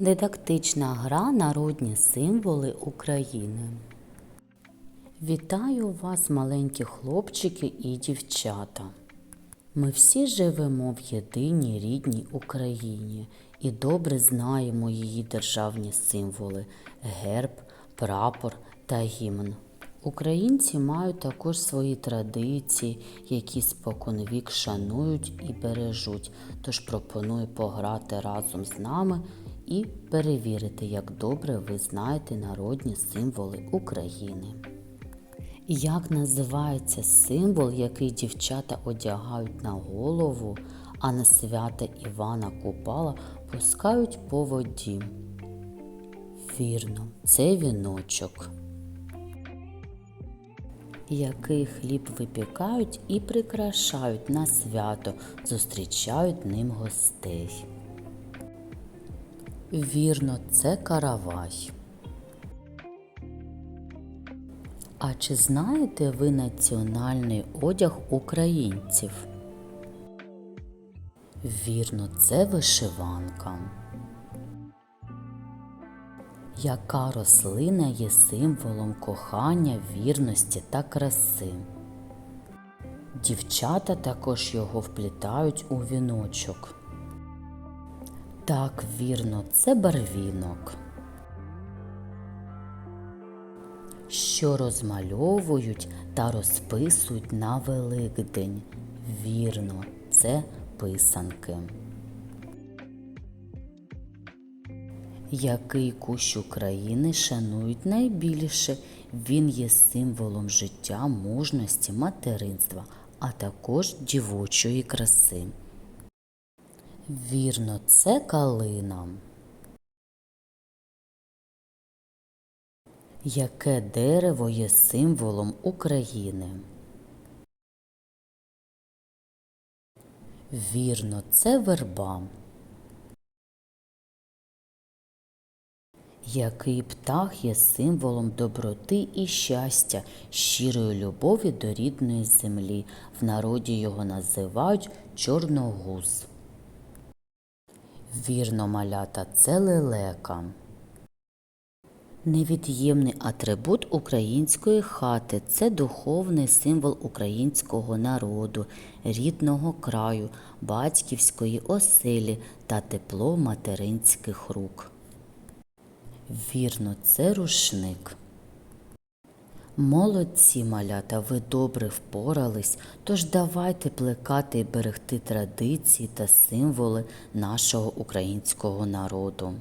Дидактична гра Народні символи України. Вітаю вас, маленькі хлопчики і дівчата. Ми всі живемо в єдиній рідній Україні і добре знаємо її державні символи герб, прапор та гімн. Українці мають також свої традиції, які споконвік шанують і бережуть. Тож пропоную пограти разом з нами і перевірити, як добре ви знаєте народні символи України. Як називається символ, який дівчата одягають на голову, а на свята Івана Купала пускають по воді? Вірно, це віночок. Який хліб випікають і прикрашають на свято, зустрічають ним гостей. Вірно, це каравай. А чи знаєте ви національний одяг українців? Вірно, це вишиванка. Яка рослина є символом кохання, вірності та краси? Дівчата також його вплітають у віночок. Так, вірно, це барвінок. що розмальовують та розписують на Великдень. Вірно, це писанки. Який кущ України шанують найбільше? Він є символом життя, мужності, материнства, а також дівочої краси. Вірно, це калина. Яке дерево є символом України? Вірно, це верба. Який птах є символом доброти і щастя, щирої любові до рідної землі. В народі його називають чорногуз. Вірно, малята, це лелека. Невід'ємний атрибут української хати це духовний символ українського народу, рідного краю, батьківської оселі та тепло материнських рук. Вірно, це рушник. Молодці малята, ви добре впорались, тож давайте плекати і берегти традиції та символи нашого українського народу.